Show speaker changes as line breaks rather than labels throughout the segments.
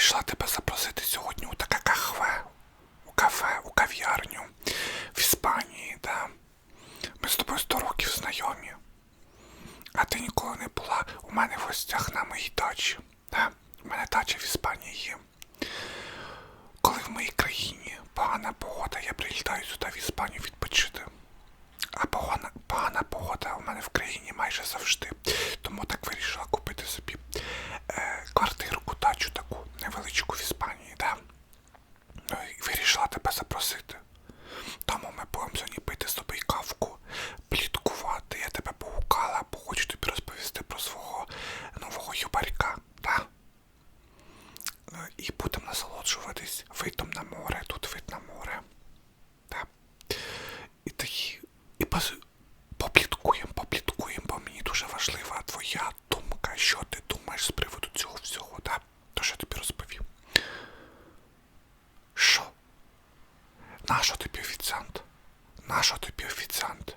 прийшла тебе запросити сьогодні у таке кахве, у кафе, у кав'ярню в Іспанії, да? Ми з тобою 100 років знайомі. А ти ніколи не була у мене в гостях на моїй дачі. Да? У мене дача в Іспанії є. Коли в моїй країні погана погода, я прилітаю сюди в Іспанію відпочити. А погана, погана погода у мене в країні майже завжди. Тому так вирішила вирішила тебе запросити. Тому ми будемо сьогодні пити з тобою кавку, пліткувати. Я тебе погукала, бо хочу тобі розповісти про свого нового юбарька, да? Е, І будемо насолоджуватись видом на море, тут вид на море. Да? І такі. І пос... попліткуємо, попліткуємо, бо мені дуже важлива твоя думка, що ти думаєш з приводу цього всього, да? То що я тобі розповів. Що? Нащо тобі офіціант? Нащо тобі офіціант?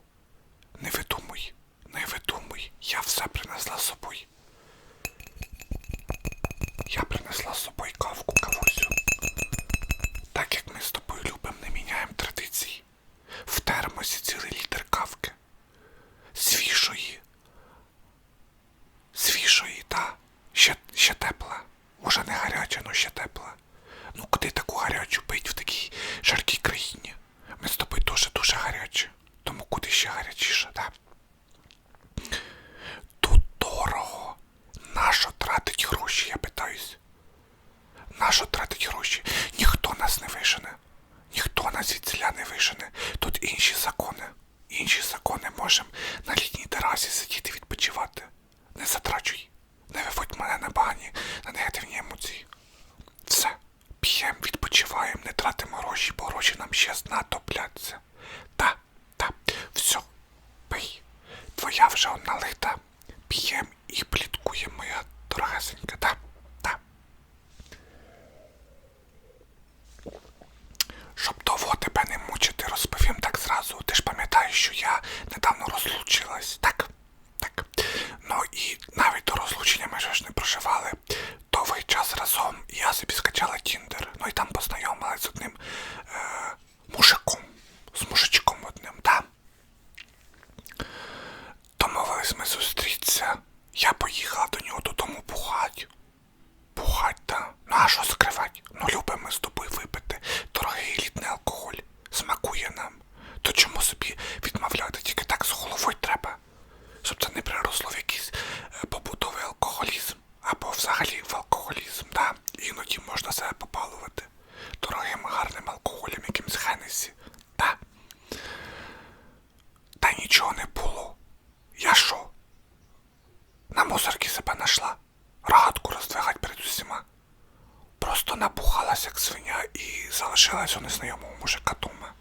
Не видумуй, не видумуй, я все принесла з собою. Я принесла з собою кавку, кавусю. Так як ми з тобою любимо, не міняємо традицій. В термосі цілий літр кавки. Свіжої. Свіжої, та. Ще, ще тепла. Уже не гаряча, но ще тепла. Ну куди таку гарячу пить в такій жаркій країні? Ми з тобою дуже дуже гарячі. Тому куди ще гарячіше, так? Тут дорого. Нащо тратить гроші, я питаюсь. Гроші? Ніхто нас не вижене. Ніхто нас звідсіля не вижене. Тут інші закони. Інші закони можемо на літній терасі сидіти відпочивати. Не затрачуй. Не виводь мене на бані, на негативні емоції. Все. П'ємо, відпочиваємо, не тратимо гроші, бо гроші нам ще знадобляться. Та, та, все, пий. Твоя вже налита. П'єм і пліткуємо, моя дорогесенька, та, та. Щоб довго тебе не мучити, розповім так зразу. Ти ж пам'ятаєш, що я недавно розлучилась, так? Так. Ну і навіть до розлучення ми ж не проживали довгий час разом. І я собі скачала Тіндер. Ну і там познайомилась з одним е, мужиком. З мужичком одним, так? Домовились ми зустрітися. Я поїхала до нього додому бухать. Бухать, та. Ну а що скривати? Ну любимо з тобою випити. Дорогий елітний алкоголь. Смакує нам. То чому собі відмовляти? Тільки так з головою треба. Щоб це не приросло в якийсь е, побутовий алкоголізм. Або взагалі в алкоголізм, да? Іноді можна себе побалувати. Дорогим гарним алкоголем, якимсь Хенесі. Да? Та нічого не було. Я що? Залишилась у незнайомого мужика дома.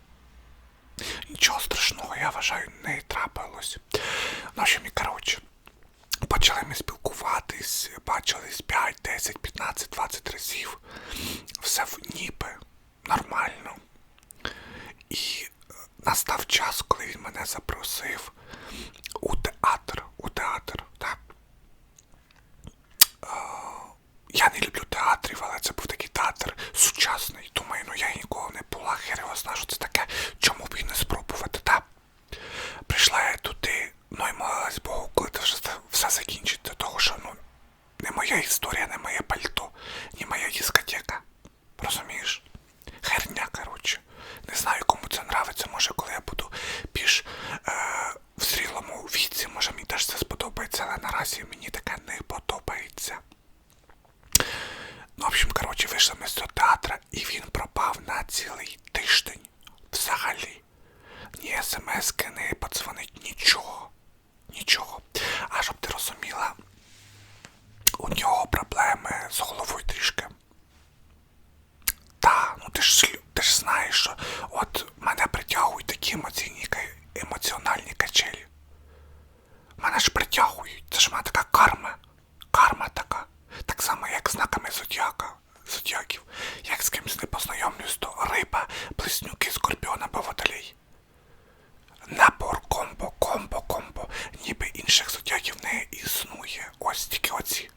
Нічого страшного, я вважаю, не трапилось. Ну, що мені, коротше, почали ми спілкуватись, бачились 5, 10, 15, 20 разів. Все в ніби, нормально. І е, настав час, коли він мене запросив. У театр, так. Е, Я не люблю театрів, але це був такий театр сучасний. Думаю, ну я ніколи не була, хер його знаю, що це таке. Чому б і не спробувати, так? Прийшла я туди, ну і молилась Богу, коли це вже все- все закінчиться, того що ну не моя історія, не моє пальто, не моя дискотека. Розумієш? Херня, коротше. Не знаю, кому це нравиться. Може, коли я буду більш е, в зрілому віці, може мені теж це сподобається, але наразі мені таке не подобається. Ну, в общем, коротше, вийшли ми з цього театра, і він пропав на цілий тиждень. Взагалі. Ні смски, не подзвонить, нічого. Нічого. А щоб ти розуміла, інших зодіаків не існує. Ось тільки оці.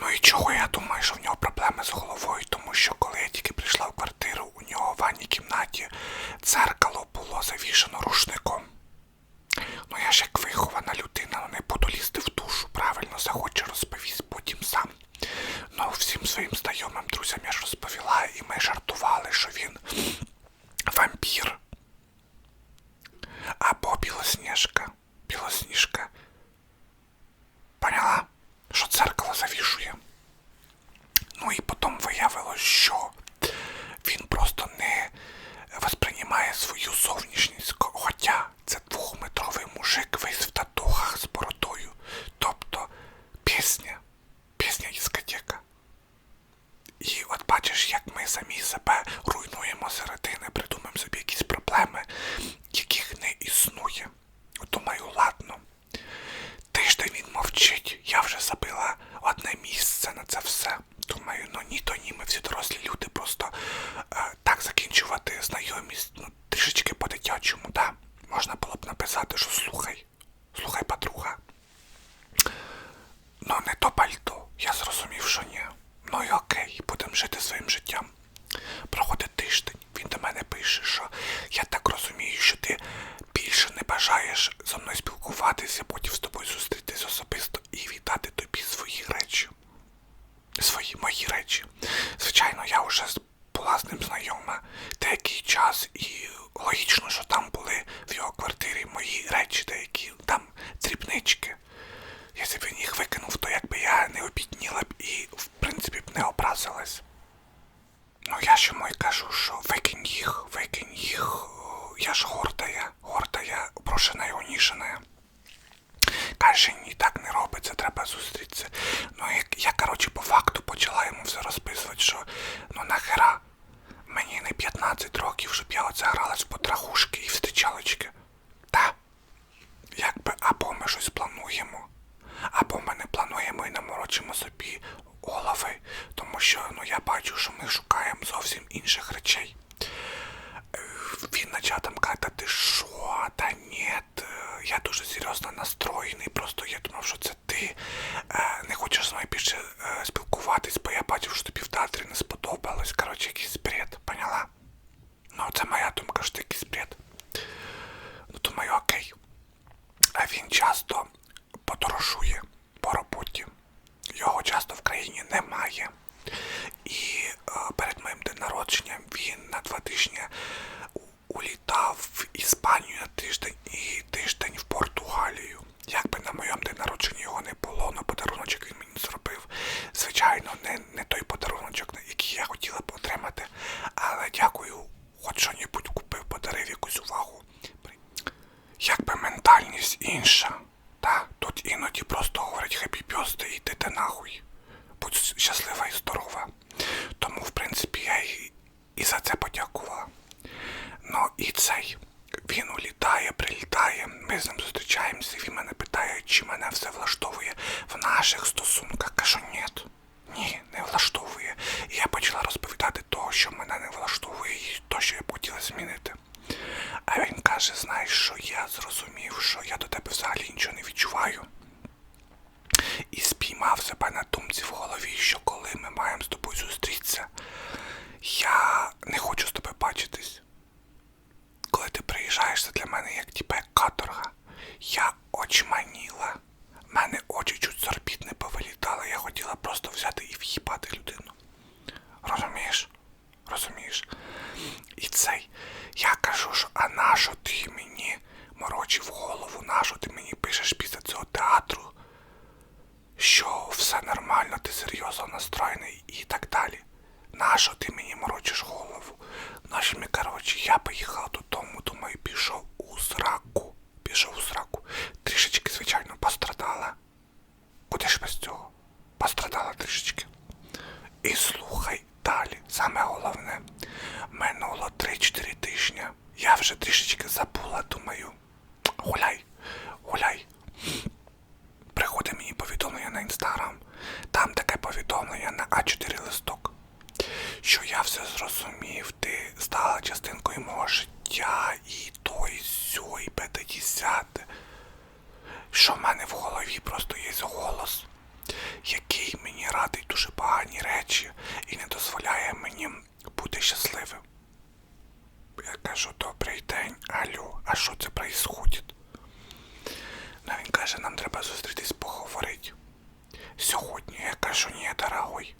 Ну і чого я думаю, що в нього проблеми з головою, тому що коли я тільки прийшла в квартиру, у нього в ванній кімнаті дзеркало було завішено рушником. Ну я ж як вихована людина, ну не буду лізти в душу, правильно захоче розповість потім сам. Ну всім своїм знайомим друзям я ж розповіла, і ми жартували, що він вампір. Або білосніжка сказала Поняла, що церкало завішує. Ну і потім виявилось, що він просто не восприймає свою зовнішність, хоча це двохметровий мужик весь в татухах з бородою. Тобто пісня, пісня дискотека. І от бачиш, як ми самі себе Że to swoim інша. Та, тут іноді просто говорить хеппі пьости і йдете нахуй. Будь щаслива і здорова. Тому, в принципі, я і, і за це подякував. Ну і цей. Він улітає, прилітає, ми з ним зустрічаємося, він мене питає, чи мене все влаштовує в наших стосунках. Кажу, ні, ні, не влаштовує. І я почала розповідати того, що мене не влаштовує, і то, що я б хотіла змінити каже, знаєш, що я зрозумів, що я до тебе взагалі нічого не відчуваю. І спіймав себе на думці в голові, що коли ми маємо з тобою зустрітися, я не хочу з тобою бачитись. Коли ти приїжджаєш, це для мене як тіпе каторга. Я очима ти стала частинкою мого життя і той і сьо, і. Що в мене в голові просто є голос, який мені радить дуже погані речі і не дозволяє мені бути щасливим. Я кажу, добрий день, алло, а що це происходит? Ну, він каже, нам треба зустрітись поговорити. Сьогодні я кажу, ні, дорогой.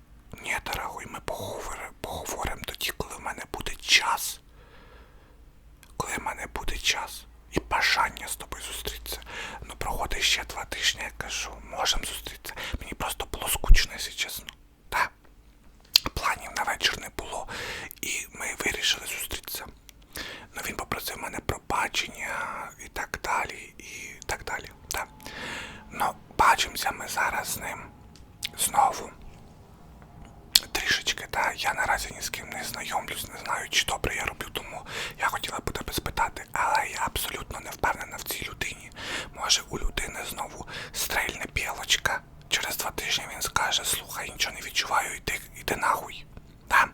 ми зараз з ним знову трішечки, та я наразі ні з ким не знайомлюсь, не знаю, чи добре я роблю, тому я хотіла би тебе спитати, але я абсолютно не впевнена в цій людині. Може у людини знову стрельне білочка. Через два тижні він скаже, слухай, нічого не відчуваю, іди, іди нахуй. Та?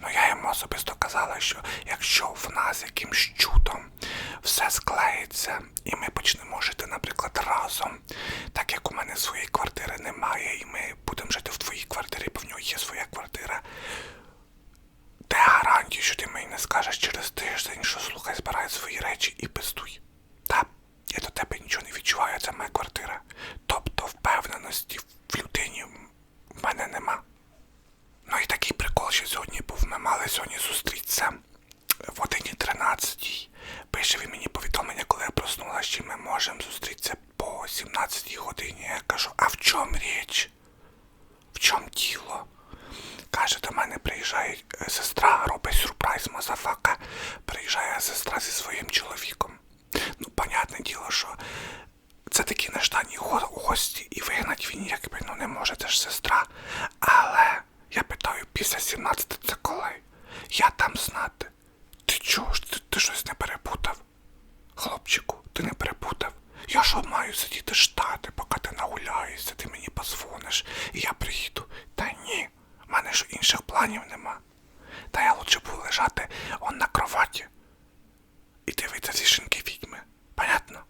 Ну я йому особисто казала, що якщо в нас якимсь чудом все склеїться, і ми почнемо жити, наприклад, разом, так як у мене своєї квартири немає, і ми будемо жити в твоїй квартирі, бо в нього є своя квартира. Де гарантії, що ти мені не скажеш через тиждень, що слухай, збирай свої речі і пиздуй. Та, я до тебе нічого не відчуваю, це моя квартира. Тобто впевненості в людині в мене нема. Ну і такий прикол, що сьогодні був. Ми мали сьогодні зустрітися в 1.13 17 це коли? Я там знати. Ти чого ж? Ти, ти щось не перепутав? Хлопчику, ти не перепутав. Я що маю сидіти штати, поки ти нагуляєшся, ти мені позвониш, і я приїду. Та ні, в мене ж інших планів нема. Та я лучше буду лежати он на кроваті і дивитися зі шинки відьми. Понятно?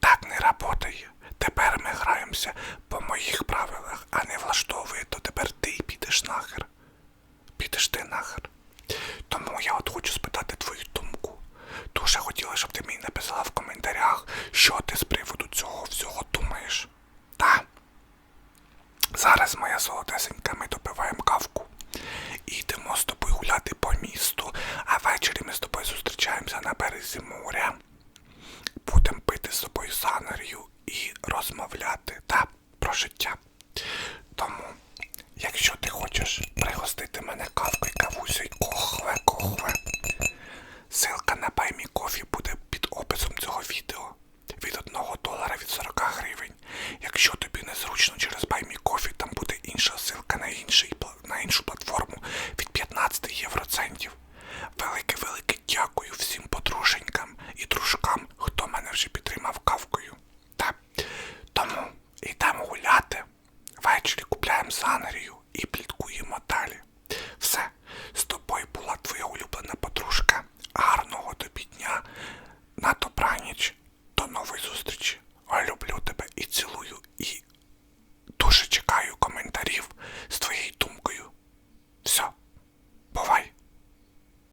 Так не работає. Тепер ми граємося по моїх правилах, а не влаштовує, то тепер ти підеш нахер. Підеш ти нахер. Тому я от хочу спитати твою думку. Дуже хотіла, щоб ти мені написала в коментарях, що ти з приводу цього всього думаєш. Та? Зараз, моя золотесенька, ми допиваємо кавку і йдемо з тобою гуляти по місту, а ввечері ми з тобою зустрічаємося на березі моря. Будемо пити з тобою санарію і розмовляти та про життя. Тому, якщо ти хочеш пригостити мене кавкою, кавусю, кохве, кохве,